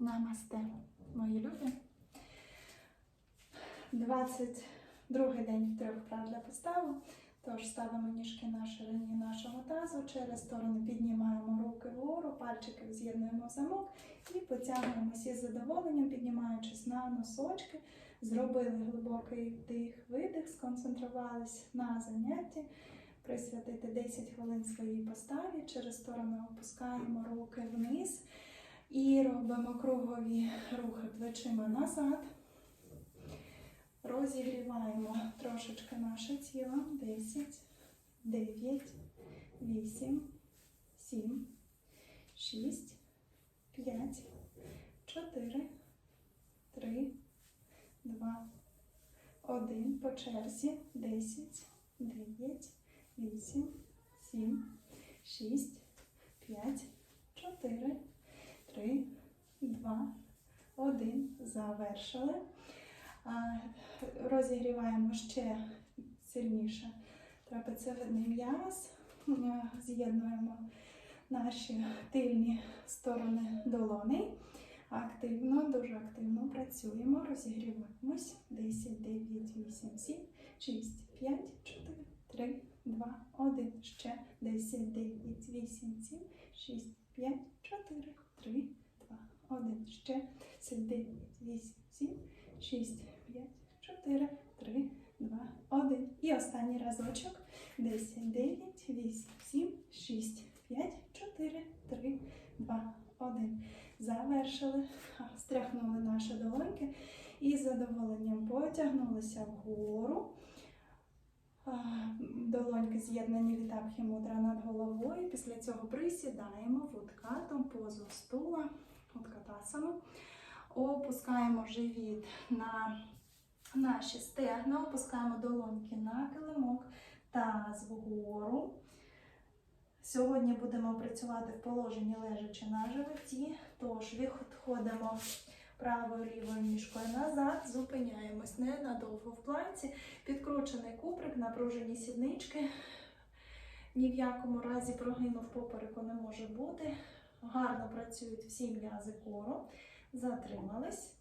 Намасте, мої любі. 22 день трьох вправ для поставу. Тож ставимо ніжки на ширині нашого тазу, через сторони піднімаємо руки вгору, пальчики з'єднуємо в замок і потягуємося із задоволенням, піднімаючись на носочки. Зробили глибокий вдих-видих, сконцентрувались на занятті. Присвятити 10 хвилин своїй поставі. Через сторони опускаємо руки вниз. І робимо кругові рухи плечима назад. Розігріваємо трошечки наше тіло. 10, 9, 8, 7, 6, 5, 4, 3, 2, 1. По черзі. 10, 9, 8, 7, 6, 5, 4, Три, два, один. Завершили. Розігріваємо ще сильніше трапециевидний м'яз. З'єднуємо наші тильні сторони долоней. Активно, дуже активно працюємо, розігріваємось. 10, 9, 8, 7, 6, 5, 4, 3, 2, 1. Ще 10, 9, 8, 7, 6, 5, 4, 3, 2, 1. Ще 10, 9, 8, 7, 6, 5, 4, 3, 2, 1. І останній разочок. 10, 9, 8, 7, 6, 5, 4, 3, 2, 1. Завершили. Стряхнули наші долоньки і з задоволенням потягнулися вгору. Долоньки з'єднані літапхі мудра над головою. Після цього присідаємо в уткатом позу стула, уткатасану. Опускаємо живіт на наші стегна, опускаємо долоньки на килимок, таз вгору. Сьогодні будемо працювати в положенні лежачи на животі, тож відходимо правою лівою ніжкою назад, зупиняємось ненадовго в планці, підкручений куприк, напружені сіднички. Ні в якому разі прогину в попереку не може бути. Гарно працюють всі м'язи кору. Затримались.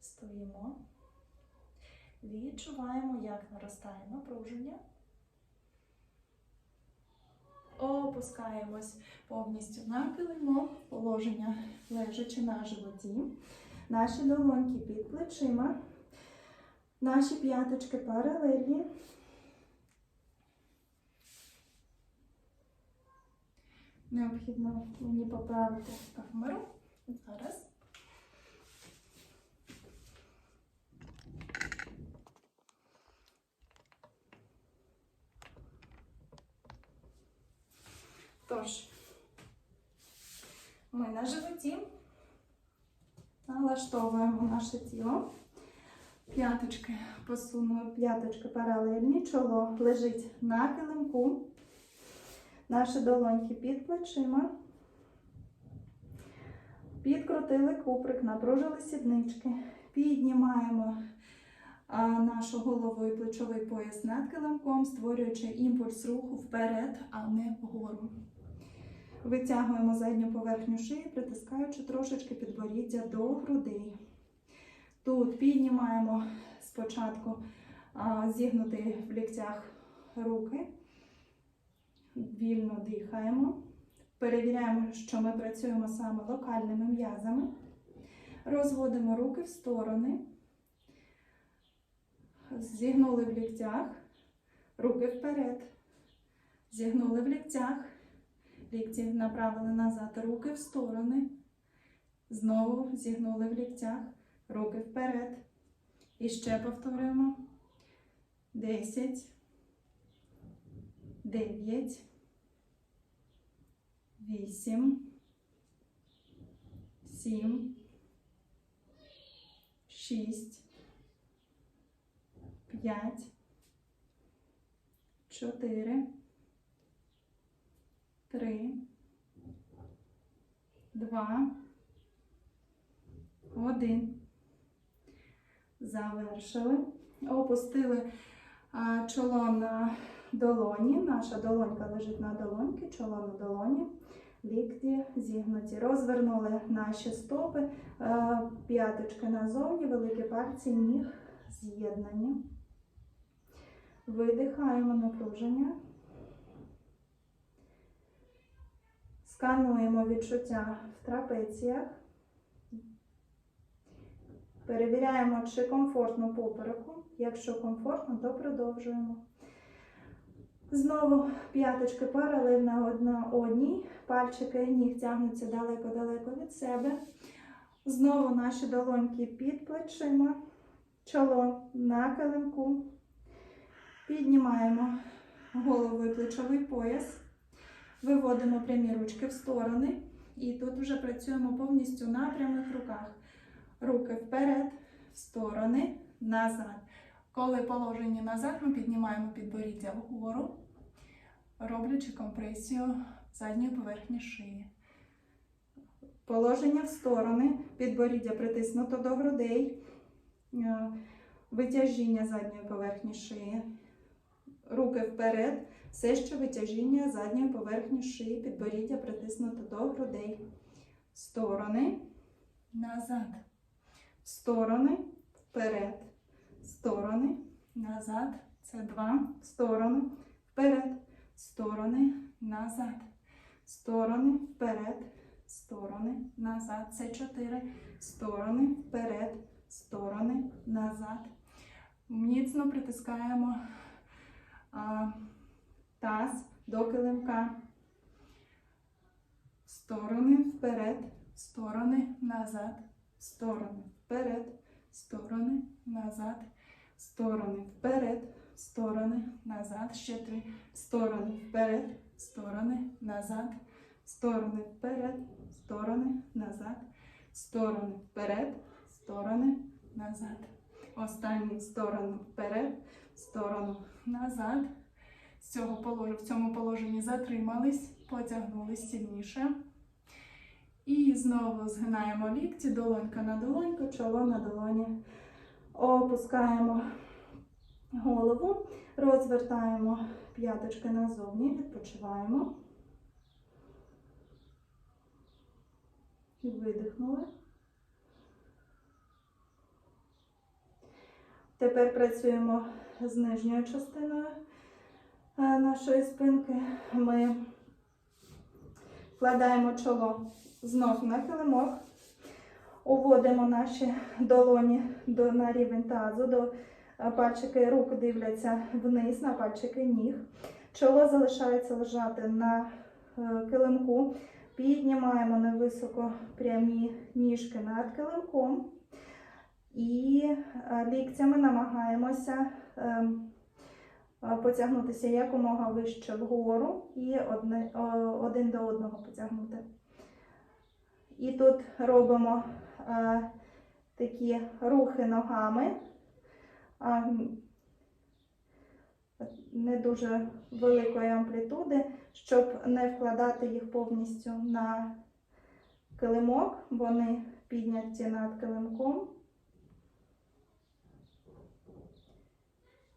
Стоїмо. Відчуваємо, як наростає напруження. Опускаємось повністю на килимок, положення лежачи на животі. Наші долоньки під плечима, наші п'яточки паралельні. Необхідно мені поправити камеру. Зараз. Тож, ми на животі налаштовуємо наше тіло. П'яточки посунули, п'яточки паралельні, чоло лежить на килимку. Наші долоньки під плечима. Підкрутили куприк, напружили сіднички. Піднімаємо нашу голову і плечовий пояс над килимком, створюючи імпульс руху вперед, а не вгору. Витягуємо задню поверхню шиї, притискаючи трошечки підборіддя до грудей. Тут піднімаємо спочатку а, зігнути в ліктях руки, вільно дихаємо. Перевіряємо, що ми працюємо саме локальними м'язами. Розводимо руки в сторони. Зігнули в ліктях, руки вперед. Зігнули в ліктях. Лікті направили назад, руки в сторони. Знову зігнули в ліктях, руки вперед. І ще повторюємо. 10, 9, 8, 7, 6, 5, 4, три, два, один. Завершили. Опустили чоло на долоні. Наша долонька лежить на долоньки, чоло на долоні. лікті зігнуті. Розвернули наші стопи, е, п'яточки назовні, великі пальці ніг з'єднані. Видихаємо напруження. Скануємо відчуття в трапеціях. Перевіряємо, чи комфортно попереку. Якщо комфортно, то продовжуємо. Знову п'яточки паралельно одна одній. Пальчики ніг тягнуться далеко-далеко від себе. Знову наші долоньки під плечима, чоло на килимку. Піднімаємо голову і плечовий пояс. Виводимо прямі ручки в сторони. І тут вже працюємо повністю на прямих руках. Руки вперед, в сторони, назад. Коли положені назад, ми піднімаємо підборіддя вгору, роблячи компресію задньої поверхні шиї. Положення в сторони, підборіддя притиснуто до грудей, е, витяжіння задньої поверхні шиї. Руки вперед, все ще витяжіння задньої поверхні шиї, підборіддя притиснуто до грудей. Сторони, назад. Сторони, вперед. Сторони, назад. Це два. Сторони, вперед. Сторони, назад. Сторони, вперед. Сторони, назад. Це чотири. Сторони, вперед. Сторони, назад. Міцно притискаємо а, таз до килимка. Сторони вперед, сторони назад, сторони вперед, сторони назад, сторони вперед, сторони назад. Ще три. Сторони вперед, сторони назад, сторони вперед, сторони назад, сторони вперед, сторони назад. Останні сторону вперед, сторону назад. З цього полож... В цьому положенні затримались, потягнулись сильніше. І знову згинаємо лікті, долонька на долоньку, чоло на долоні. Опускаємо голову, розвертаємо п'яточки назовні, відпочиваємо. І видихнули. Тепер працюємо з нижньою частиною е, нашої спинки. Ми вкладаємо чоло знов на килимок, уводимо наші долоні до, на рівень тазу, до пальчики рук дивляться вниз на пальчики ніг. Чоло залишається лежати на е, килимку. Піднімаємо невисоко прямі ніжки над килимком. І е, ліктями намагаємося ем, е, потягнутися якомога вище вгору і один до одного потягнути. І тут робимо такі рухи ногами, не дуже великої амплітуди, щоб не вкладати їх повністю на килимок, вони підняті над килимком.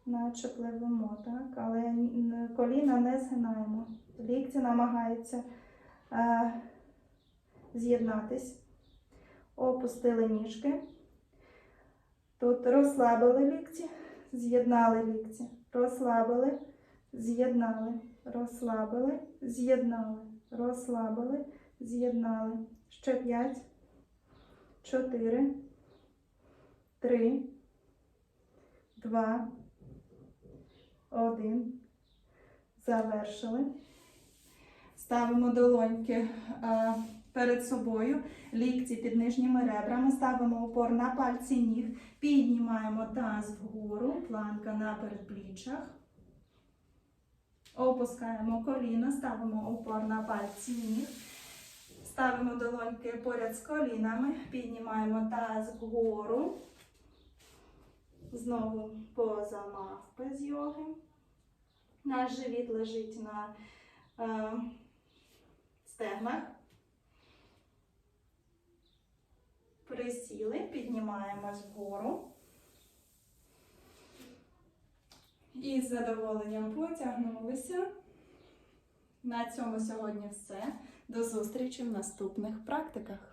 наче пливемо, так? але коліна не згинаємо. Лікті намагаються е, з'єднатись. Опустили ніжки. Тут розслабили лікті, з'єднали лікті. Розслабили, з'єднали, розслабили, з'єднали, розслабили, з'єднали. Ще п'ять, чотири, три, два. Один. Завершили. Ставимо долоньки перед собою, лікті під нижніми ребрами, ставимо опор на пальці ніг, піднімаємо таз вгору, планка на передпліччях. Опускаємо коліна, ставимо опор на пальці ніг. Ставимо долоньки поряд з колінами, піднімаємо таз вгору. Знову поза мавпи з йоги. Наш живіт лежить на е, стегнах. Піднімаємось вгору. І з задоволенням потягнулися. На цьому сьогодні все. До зустрічі в наступних практиках.